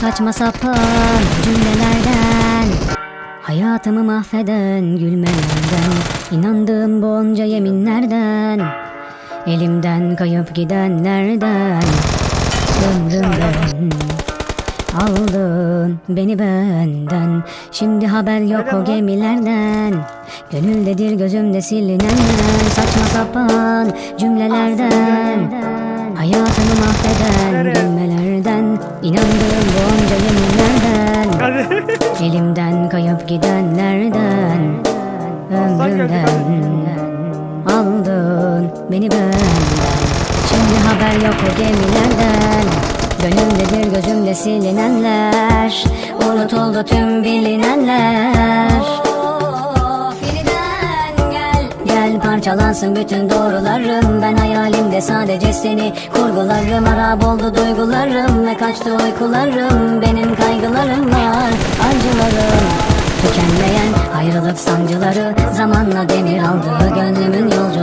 Saçma sapan cümlelerden. Hayatımı mahveden gülmelerden. İnandığım bonca yeminlerden. Elimden kayıp gidenlerden. Ömrümden Aldın beni benden. Şimdi haber yok o gemilerden. Gönüldedir gözümde silinenler Saçma sapan cümlelerden mahveden gülmelerden İnandığım bonca yeminlerden. Elimden kayıp gidenlerden Ömrümden Aldın beni benden Şimdi haber yok o gemilerden Gönlümdedir gözümde silinenler. Unutuldu tüm bilinenler. Yeniden gel Gel parçalansın bütün doğrularım. Ben hayalimde sadece seni. Kurgularım Harap oldu duygularım ve kaçtı uykularım. Benim kaygılarım var acılarım. Tükenmeyen ayrılık sancıları Zamanla demir aldı. Gönlümün yolcuları